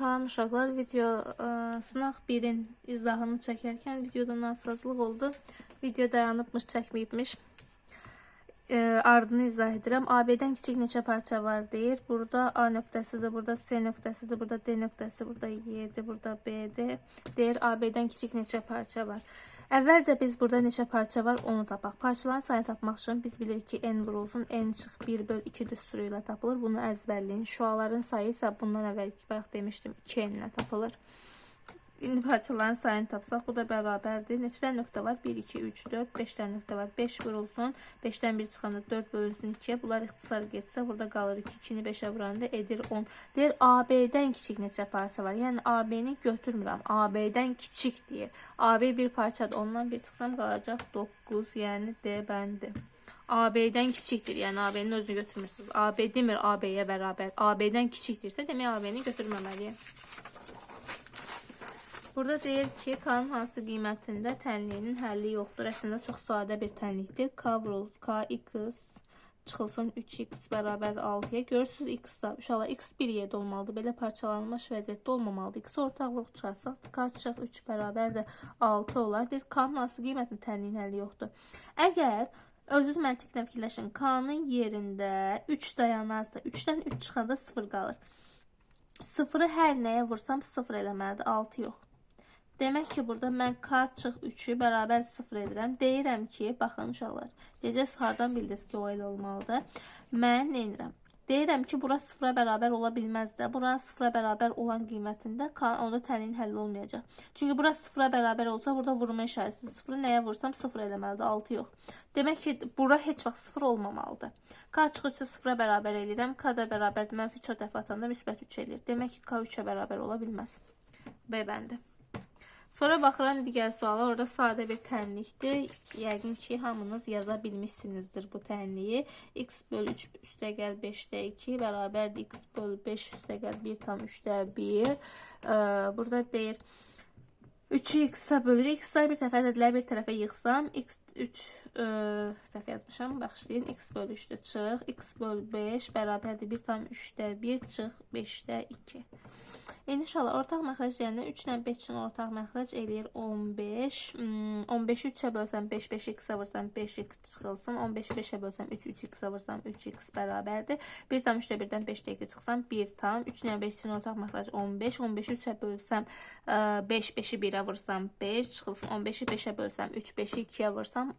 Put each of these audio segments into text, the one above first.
Salam uşaqlar, video ə, sınaq 1-in izahını çəkərkən videoda nasazlıq oldu. Video dayanıbmış, çəkməyibmiş. Ə, ardını izah edirəm. AB-dən kiçik neçə parça var deyir. Burada A nöqtəsidir, burada C nöqtəsidir, burada D nöqtəsi, burada Y-dir, burada B-dir. Deyir AB-dən neçə parça var. Əvvəlcə biz burada neçə parça var onu tapaq. Parçaların sayını tapmaq üçün biz bilirik ki, n vurulsun, n çıx 1 böl 2 düsturu ilə tapılır. Bunu əzbərləyin. Şuaların sayı isə bundan əvvəlki bayaq demişdim 2n ilə tapılır. İndi parçaların sayını tapsaq, bu da bərabərdir. Neçə dənə nöqtə var? 1, 2, 3, 4, 5 dənə nöqtə var. 5 vurulsun, 5-dən 1 çıxanda 4 bölünsün 2-yə. Bunlar ixtisar getsə, burada qalır 2, 2-ni 5-ə vuranda edir 10. Deyir, AB-dən kiçik neçə parça var? Yəni, AB-ni götürmürəm. AB-dən kiçik deyir. AB bir parçadır. Ondan 1 çıxsam qalacaq 9, yəni D bəndi. AB-dən kiçikdir. Yəni AB-nin özünü götürmürsünüz. AB demir AB-yə bərabər. AB-dən kiçikdirsə, demək AB-ni götürməməliyəm. Burada deyir ki, K-nın hansı qiymətində tənliyinin həlli yoxdur. Əslində çox sadə bir tənlikdir. K vurul, K x çıxılsın 3x bərabər 6-ya. Görürsünüz x da uşaqlar x 1 yerdə olmalıdır. Belə parçalanmış vəziyyətdə olmamalıdır. X ortaq vuruq çıxarsaq çıx 3 bərabər də 6 olar. Deyir K-nın hansı qiymətində tənliyin həlli yoxdur. Əgər Özünüz məntiqlə fikirləşin. K-nın yerində 3 dayanarsa, 3-dən 3 çıxanda 0 qalır. 0-ı hər nəyə vursam 0 eləməlidir, 6 yox. Demək ki, burada mən k çıx 3-ü bərabər 0 edirəm. Deyirəm ki, baxın uşaqlar. Deyəcəksiniz, hardan bildiniz ki, o elə olmalıdır? Mən nə edirəm? Deyirəm ki, bura 0-a bərabər ola bilməz də. Buranın 0-a bərabər olan qiymətində k onda tənliyin həlli olmayacaq. Çünki bura 0-a bərabər olsa, burada vurma işarəsi 0-ı nəyə vursam 0 eləməlidir, 6 yox. Demək ki, bura heç vaxt 0 olmamalıdır. K çıxıcı 0-a bərabər eləyirəm. K da bərabərdir. Mənfi 4 dəfə atanda müsbət 3 eləyir. Demək ki, K 3-ə bərabər ola. B bəndi. Sonra baxıram digər suala. Orada sadə bir tənlikdir. Yəqin ki, hamınız yaza bilmişsinizdir bu tənliyi. x böl 3 üstəgəl 5-də 2 bərabərdir x böl 5 üstəgəl 1 tam 3-də 1. Ee, burada deyir 3-ü x-a. X-lar bir tərəfə ədədlər bir tərəfə yığsam, x 3 e, dəfə yazmışam. Baxışlayın. x böl 3-də çıx. x böl 5 bərabərdir 1 tam 3-də 1 çıx 5-də 2. İndi inşallah ortaq məxrəc deyəndə 3 ilə 5 üçün ortaq məxrəc eləyir 15. Hmm, 15-i 3-ə bölsəm 5, 5-i x-ə vursam 5x çıxılsın. 15-i 5-ə bölsəm 3, 3x-ə vursam 3x bərabərdir. 1 tam 3-də 1-dən 5-də 2 çıxsam 1 tam. 3 ilə 5 üçün ortaq məxrəc 15. 15-i 3-ə bölsəm 5, 5-i 1-ə vursam 5 çıxılsın. 15-i 5-ə bölsəm 3, 5-i 2-yə vursam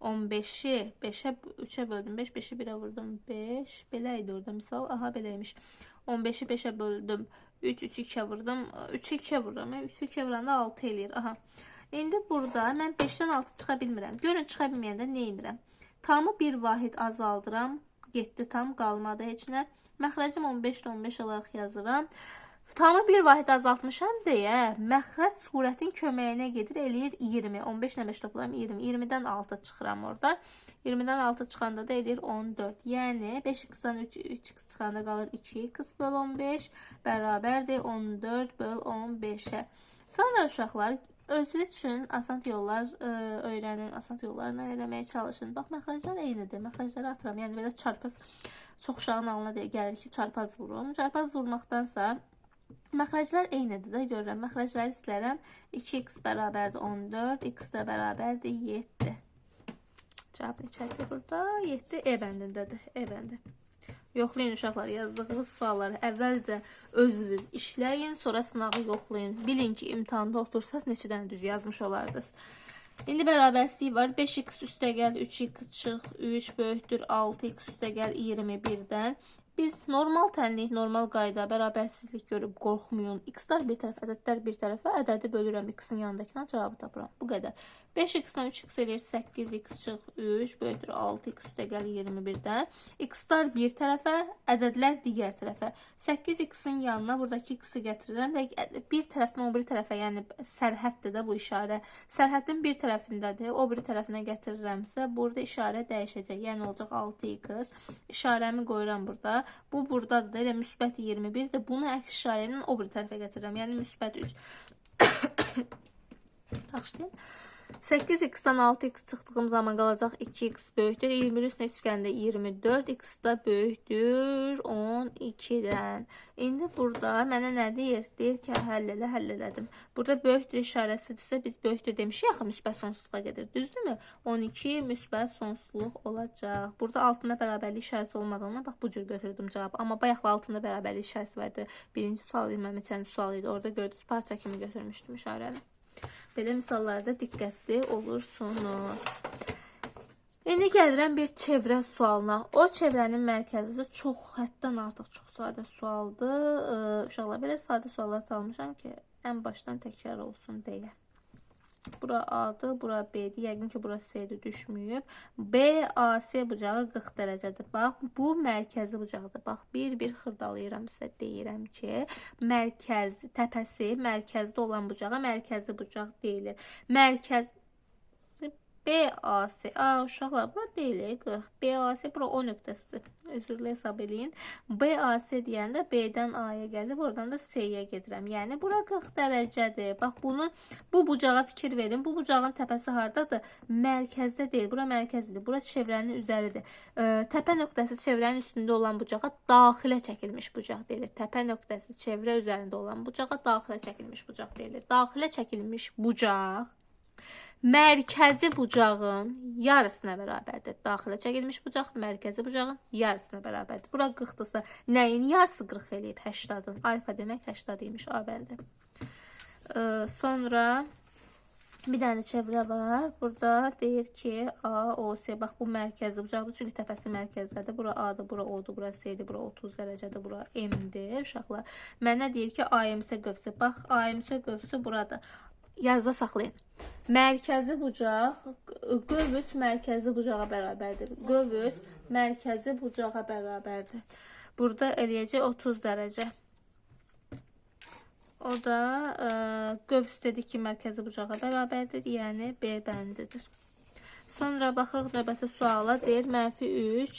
15'i 5'e 3'e böldüm. 5 5'i 1'e vurdum. 5 beləydi orada misal. Aha beləymiş. 15'i 5'e böldüm. 3 3 2'ye vurdum. 3 2'ye vururam. 3 2'ye vuranda 6 eləyir. Aha. İndi burada mən 5-dən 6 çıxa bilmirəm. Görün çıxa bilməyəndə nə edirəm? Tamı bir vahid azaldıram. Getdi tam qalmadı heç nə. Məxrəcim 15-də 15 olaraq yazıram. Tamı bir vahid azaltmışam deyə məxrəc surətin köməyinə gedir eləyir 20. 15 ilə 5 toplayım 20. 20-dən 6 çıxıram orada. 20-dən 6 çıxanda da eləyir 14. Yəni 5x-dan 3 3x çıxanda qalır 2x böl 15 bərabərdir 14 böl 15-ə. Sonra uşaqlar özünüz üçün asan yollar ə, öyrənin, asan yollarla eləməyə çalışın. Bax məxrəclər eynidir. Məxrəcləri atıram. Yəni belə çarpaz çox uşağın ağlına gəlir ki, çarpaz vurun. Çarpaz vurmaqdansa Məxrəclər eynidir də görürəm. Məxrəcləri silərəm. 2x bərabərdir 14, x də bərabərdir 7. Cavab neçədir burada? 7 E bəndindədir. E bəndi. Yoxlayın uşaqlar yazdığınız sualları əvvəlcə özünüz işləyin, sonra sınağı yoxlayın. Bilin ki, imtahanda otursaz neçə dənə düz yazmış olardınız. İndi bərabərsliyi var. 5x üstəgəl 3x çıx 3 böyükdür 6x üstəgəl 21-dən. Biz normal tənlik, normal qayda, bərabərsizlik görüb qorxmayın. X-lar bir tərəfə, ədədlər bir tərəfə, ədədi bölürəm x-in yanındakına cavabı tapıram. Bu qədər. 5x-dən 3x eləyir 8x çıx 3 böyükdür 6x üstə gəlir 21-dən. X-lar bir tərəfə, ədədlər digər tərəfə. 8x-in yanına buradakı x-i gətirirəm və bir tərəfdən o biri tərəfə, yəni sərhəddir də bu işarə. Sərhədin bir tərəfindədir, o biri tərəfinə gətirirəmsə, burada işarə dəyişəcək. Yəni olacaq 6x. İşarəmi qoyuram burada. Bu buradadır da elə müsbət 21-dir. Bunu əks işarə ilə o biri tərəfə gətirirəm. Yəni müsbət 3. Taşlayın. 8x-dan 6x çıxdığım zaman qalacaq 2x böyükdür. 21 üstünə üç gələndə 24. x da böyükdür 12-dən. İndi burada mənə nə deyir? Deyir ki, həll elə, həll elədim. Burada böyükdür işarəsidirsə biz böyükdür demişik axı müsbət sonsuzluğa gedir. Düzdürmü? 12 müsbət sonsuzluq olacaq. Burada altında bərabərlik işarəsi olmadığından bax bu cür götürdüm cavabı. Amma bayaqla altında bərabərlik işarəsi vardı. Birinci sual bilməm neçənci sual idi. Orada gördünüz parça kimi götürmüşdüm işarəni. Belə misallarda diqqətli olursunuz. İndi gəlirəm bir çevrə sualına. O çevrənin mərkəzi çox həddən artıq çox sadə sualdır. Uşaqlar belə sadə suallar çalmışam ki, ən başdan təkrar olsun deyə. Bura A'dır, bura B'dir. Yəqin ki, bura C'dir düşməyib. B, A, C bucağı 40 dərəcədir. Bax, bu mərkəzi bucaqdır. Bax, bir-bir xırdalayıram sizə deyirəm ki, mərkəz, təpəsi mərkəzdə olan bucağa mərkəzi bucaq deyilir. Mərkəz BAC. Aa, uşaqlar bura deyil, 40. BAC bura O nöqtəsidir. Üzrlə hesab eləyin. BAC deyəndə B-dən A-ya gəlib, oradan da C-yə gedirəm. Yəni bura 40 dərəcədir. Bax bunu bu bucağa fikir verin. Bu bucağın təpəsi hardadır? Mərkəzdə deyil. Bura mərkəzidir. Bura çevrənin üzəridir. E, təpə nöqtəsi çevrənin üstündə olan bucağa daxilə çəkilmiş bucaq deyilir. Təpə nöqtəsi çevrə üzərində olan bucağa daxilə çəkilmiş bucaq deyilir. Daxilə çəkilmiş bucaq mərkəzi bucağın yarısına bərabərdir. Daxilə çəkilmiş bucaq mərkəzi bucağın yarısına bərabərdir. Bura 40-dırsa nəyin yarısı 40 eləyib 80-ın? Alfa demək 80 imiş A bəndi. Ee, sonra bir dənə çevrə var. Burada deyir ki, A, O, C. Bax bu mərkəzi bucaqdır. Çünki təpəsi mərkəzdədir. Bura A-dır, bura O-dur, bura C-dir, bura 30 dərəcədir, bura M-dir uşaqlar. Mənə deyir ki, AMS qövsü. Bax, AMS qövsü burada. Yazda saxlayın. Mərkəzi bucaq qövs mərkəzi bucağa bərabərdir. Qövs mərkəzi bucağa bərabərdir. Burada eləyəcək 30 dərəcə. O da ə, qövs dedi ki, mərkəzi bucağa bərabərdir, yəni B bəndidir. Sonra baxırıq növbəti suala. Deyir, mənfi 3,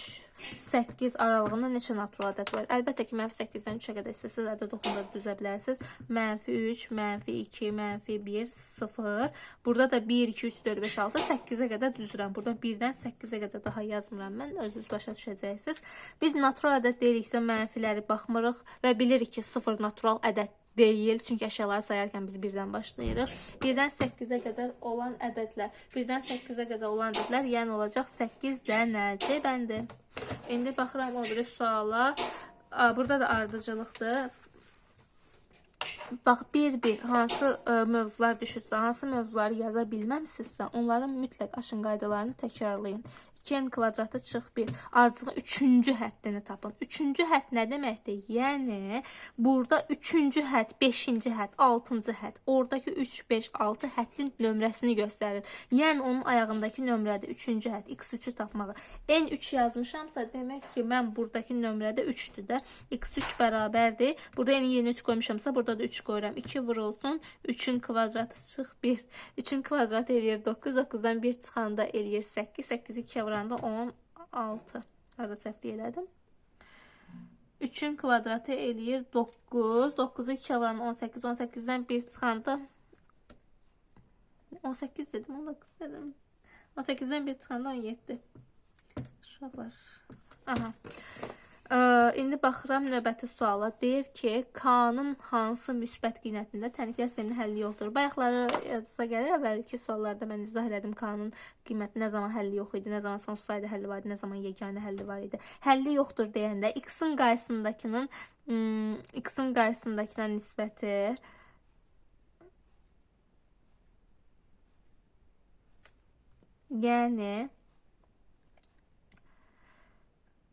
8 aralığında neçə natural ədəd var? Əlbəttə ki, mənfi 8-dən 3-ə qədər istəsəz ədəd oxumda düzə bilərsiniz. Mənfi 3, mənfi 2, mənfi 1, 0. Burada da 1, 2, 3, 4, 5, 6, 8-ə qədər düzürəm. Burada 1-dən 8-ə qədər daha yazmıram mən. Özünüz başa düşəcəksiniz. Biz natural ədəd deyiriksə mənfiləri baxmırıq və bilirik ki, 0 natural ədəd değil. Çünki əşyaları sayarkən biz birdən başlayırıq. Birdən 8-ə qədər olan ədədlər. Birdən 8-ə qədər olan ədədlər yəni olacaq 8 dənə C bəndi. İndi baxıram o biri suala. Burada da ardıcılıqdır. Bax bir-bir hansı ə, mövzular düşürsə, hansı mövzuları yaza bilməmsinizsə, onların mütləq aşın qaydalarını təkrarlayın. 2n kvadratı çıx 1. Ardıcılığın 3-cü həddini tapın. 3-cü hədd nə deməkdir? Yəni burada 3-cü hədd, 5-ci hədd, 6-cı hədd, oradakı 3, 5, 6 həddin nömrəsini göstərir. Yəni onun ayağındakı nömrədir 3-cü hədd, x3-ü tapmağı. n3 yazmışamsa demək ki, mən buradakı nömrədə 3-dür də. x3 bərabərdir. Burada yəni yeni 3 qoymuşamsa burada da 3 qoyuram. 2 vurulsun. 3-ün kvadratı çıx 1. 3-ün kvadratı eləyir 9. 9-dan 1 çıxanda eləyir 8. 8-i 2-yə vuranda 16. Arada səhv elədim. 3-ün kvadratı eləyir 9. 9-u 2-yə vuran 18. 18-dən 1 çıxanda 18 dedim, 19 dedim. 18-dən 1 çıxanda 17. Uşaqlar. Aha. İndi baxıram növbəti suala. Deyir ki, K-nın hansı müsbət qiymətində təhlükə sisteminin həlli yoxdur? Bayaqları yadınıza gəlir, əvvəlki suallarda mən izah elədim K-nın qiyməti nə zaman həlli yox idi, nə zaman sonsuz sayda həlli var idi, nə zaman yeganə həlli var idi. Həlli yoxdur deyəndə x-in qarşısındakının ım, x-in qarşısındakına nisbəti yəni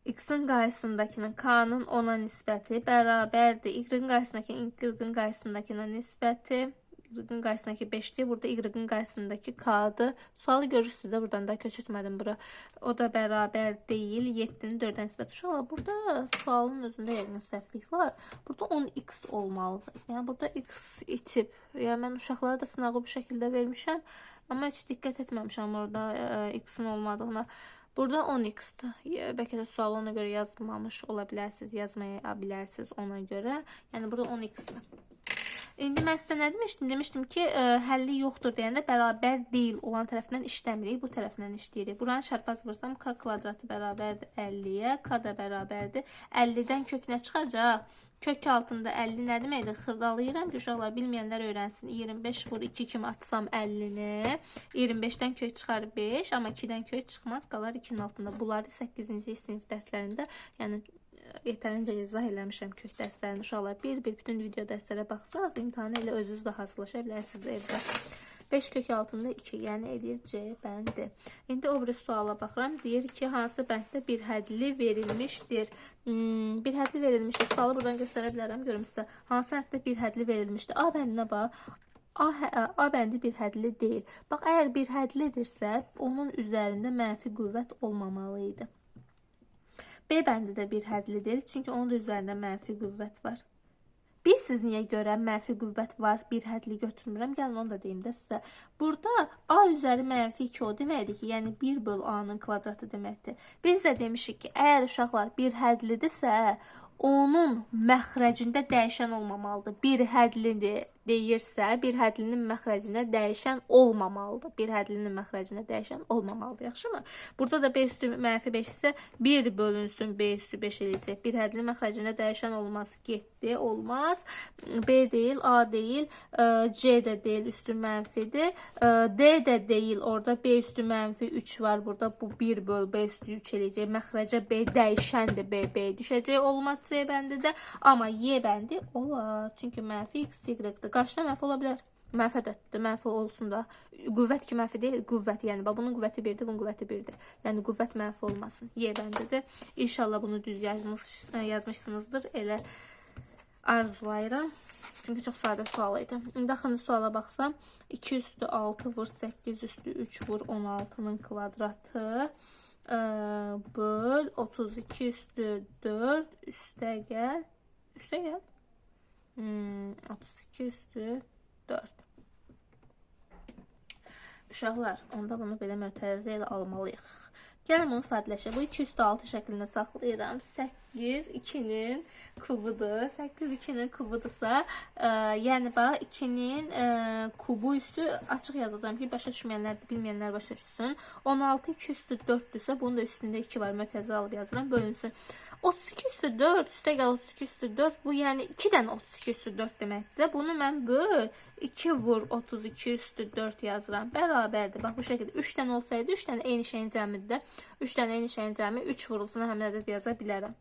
x'in qarşısındakının k'nın ona nisbəti bərabərdir. y-in qarşısındakının y-in qarşısındakına nisbəti y-in qarşısındakı 5-dir. Burada y-in qarşısındakı. Sualı görürsünüz də buradan da köçürtmədim bura. O da bərabər deyil. 7-nin 4-ə nisbəti. Uşaqlar burada sualın özündə yəqin səhvlik var. Burada 10x olmalıdır. Yəni burada x itib. Yəni mən uşaqlara da sınağı bu şəkildə vermişəm. Amma heç diqqət etməmişəm orada e, x-in olmadığına. Burada 10x-dir. Ya, Bəlkə də sualı ona görə yazmamış ola bilərsiniz, yazmaya bilərsiniz ona görə. Yəni burada 10x-dir. İndi mən sizə nə demişdim? Demişdim ki, ə, həlli yoxdur deyəndə bərabər deyil olan tərəfindən işləmirik, bu tərəfindən işləyirik. Buranı çarpaz vursam k kvadratı bərabərdir 50-yə, k da bərabərdir 50-dən kök nə çıxacaq? Kök altında 50 nə deməkdir? Xırdalayıram ki, uşaqlar bilməyənlər öyrənsin. 25 vur 2 kimi atsam 50-ni. 25-dən kök çıxar 5, amma 2-dən kök çıxmaz, qalar 2-nin altında. Bunları 8-ci sinif dərslərində, yəni yetərincə izah eləmişəm kök dərslərini uşaqlar. Bir-bir bütün video dərslərə baxsaz, imtahanı elə özünüz də hazırlaşa bilərsiniz evdə. 5 kök altında 2, yəni edir C bəndi. İndi o biri suala baxıram. Deyir ki, hansı bənddə bir hədli verilmişdir? Hmm, bir hədli verilmişdir. Sualı buradan göstərə bilərəm. Görüm sizə. Hansı həddə bir hədli verilmişdir? A bəndinə bax. A, A bəndi bir hədli deyil. Bax, əgər bir hədlidirsə, onun üzərində mənfi qüvvət olmamalı idi. B bəndi də bir hədli deyil, çünki onun da üzərində mənfi qüvvət var. Bilirsiniz niyə görə mənfi qüvvət var, bir hədli götürmürəm. Gəlin onu da deyim də sizə. Burada A üzəri mənfi 2 o deməkdir ki, yəni 1 böl A-nın kvadratı deməkdir. Biz də demişik ki, əgər uşaqlar bir hədlidirsə, onun məxrəcində dəyişən olmamalıdır. Bir hədlidir deyirsə, bir hədlinin məxrəcində dəyişən olmamalıdır. Bir hədlinin məxrəcində dəyişən olmamalıdır. Yaxşımı? Burada da B üstü mənfi 5 isə 1 bölünsün B üstü 5 eləyəcək. Bir hədlinin məxrəcində dəyişən olmaz. Getdi, olmaz. B deyil, A deyil, ə, C də deyil, üstü mənfidir. Ə, D də deyil. Orada B üstü mənfi 3 var. Burada bu 1 böl B üstü 3 eləyəcək. Məxrəcə B dəyişəndir. B, B düşəcək. Olmaz C bəndi də. Amma Y bəndi olar. Çünki mənfi X, Y-dir. Qarşıda mənfi ola bilər. Mənfi ədəddir, mənfi olsun da. Qüvvət ki, mənfi deyil, qüvvət. Yəni, bax, bunun qüvvəti 1-dir, bunun qüvvəti 1-dir. Yəni, qüvvət mənfi olmasın. Y bəndidir. İnşallah bunu düz yazmış, yazmışsınızdır. Elə arzulayıram. Çünki çox sadə sual idi. İndi axırıncı suala baxsam, 2 üstü 6 vur 8 üstü 3 vur 16-nın kvadratı ə, böl 32 üstü 4 üstə gəl. Üstə gəl. Hmm, 32 üstü 4. Uşaqlar, onda bunu belə mötərizə ilə almalıyıq. Gəlin bunu sadələşə. Bu 2 üstü 6 şəklində saxlayıram. 8 2-nin kubudur. 8 2-nin kubudursa, ə, yəni bax 2-nin ə, kubu üstü açıq yazacağam ki, başa düşməyənlər, bilməyənlər başa düşsün. 16 2 üstü 4-dürsə, bunun da üstündə 2 var. Mötərizə alıb yazıram. Bölünsün. 32 üstü 4, üstə gəl 32 üstü 4. Bu yəni 2 dənə 32 üstü 4 deməkdir. Bunu mən böl 2 vur 32 üstü 4 yazıram. Bərabərdir. Bax bu şəkildə 3 dənə olsaydı 3 dənə eyni şeyin cəmidir. 3 dənə eyni şeyin cəmi 3 vurulsun həmin ədəd yaza bilərəm.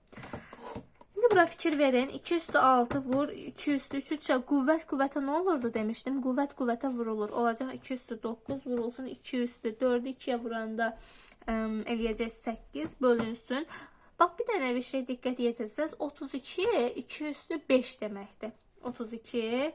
İndi bura fikir verin. 2 üstü 6 vur, 2 üstü 3 3 qüvvət qüvvətə nə olurdu demişdim. Qüvvət qüvvətə vurulur. Olacaq 2 üstü 9 vurulsun 2 üstü 4-ü 2-yə vuranda ə, eləyəcək 8 bölünsün. Bax bir dənə bir şey diqqət yetirsəz 32 2 üstü 5 deməkdir. 32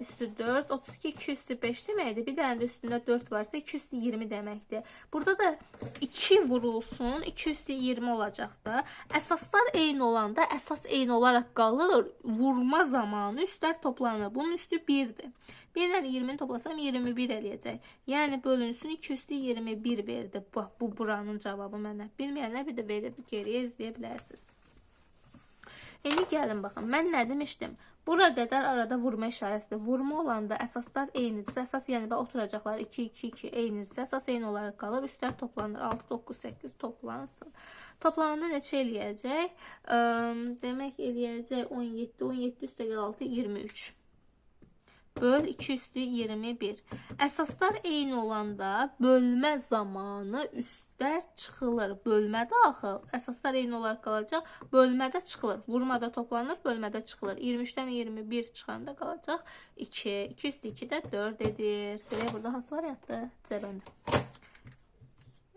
üstü 4, 32 2 üstü 5 deməkdir. Bir dənə də üstündə 4 varsa 2 üstü 20. Burada da 2 vurulsun, 2 üstü 20 olacaq da. Əsaslar eyni olanda əsas eyni olaraq qalır. Vurma zamanı üstlər toplanır. Bunun üstü 1-dir. 1 ilə 20-ni toplasam 21 eləyəcək. Yəni bölünsün 2 üstü 21 verdi. Bax bu buranın cavabı mənə. Bilməyənlər bir də verib geriyə izləyə bilərsiniz. İndi gəlin baxın. Mən nə demişdim? Bura qədər arada vurma işarəsidir. Vurma olanda əsaslar eynidirsə, əsas yəni bax oturacaqlar 2 2 2 eynidirsə, əsas eyni olaraq qalır. Üstlər toplanır. 6 9 8 toplansın. Toplananda neçə eləyəcək? Demək eləyəcək 17 17 üstə gəl 6 23 böl 2 üstü 21. Əsaslar eyni olanda bölmə zamanı üstlər çıxılır. Bölmədə axı əsaslar eyni olaraq qalacaq. Bölmədə çıxılır. Vurmada toplanır, bölmədə çıxılır. 23-dən 21 çıxanda qalacaq 2. 2 üstü 2 də 4 edir. Belə burada hansı variantdır? C bəndə.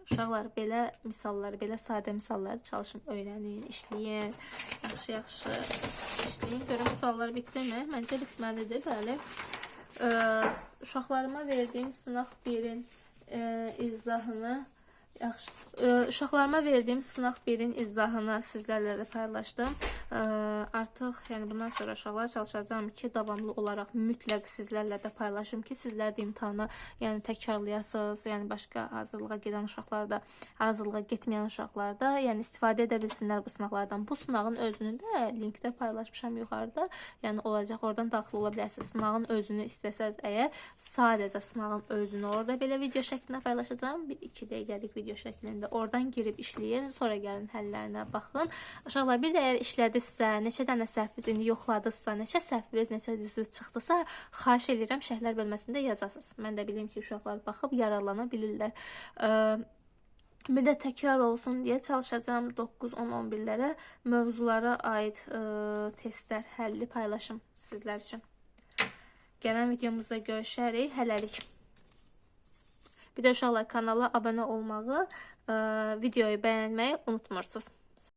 Uşaqlar belə misalları, belə sadə misalları çalışın, öyrənin, işləyin. Yaxşı-yaxşı işləyin. Görüm suallar bitdimi? Məncə bitməlidir, bəli. Ee, uşaqlarıma verdiyim sınaq 1-in e, izahını yaxşı uşaqlarıma verdiyim sınaq 1-in izahını sizlərlə də paylaşdım. E, Artıq yəni bundan sonra uşaqlar çalışacağam ki, davamlı olaraq mütləq sizlərlə də paylaşım ki, sizlər də imtahana yəni təkrarlayasınız, yəni başqa hazırlığa gedən uşaqlar da, hazırlığa getməyən uşaqlar da yəni istifadə edə bilsinlər bu sınaqlardan. Bu sınağın özünü də linkdə paylaşmışam yuxarıda. Yəni olacaq, oradan daxil ola bilərsiniz. Sınağın özünü istəsəz əgər sadəcə sınağın özünü orada belə video şəklində paylaşacağam. Bir 2 dəqiqəlik video şəklində. Oradan girib işləyin, sonra gəlin həllərinə baxın. Uşaqlar bir də əgər işlədisə, neçə dənə səhviniz indi yoxladısa, neçə səhviniz, neçə düzünüz çıxdısa, xahiş edirəm şərhlər bölməsində yazasınız. Mən də bilim ki, uşaqlar baxıb yararlana bilirlər. Bir də təkrar olsun deyə çalışacağam 9, 10, 11-lərə mövzulara aid ə, testlər, həlli paylaşım sizlər üçün. Gələn videomuzda görüşərik. Hələlik. Bir də uşaqlar kanala abunə olmağı, videoyu bəyənməyi unutmursunuz.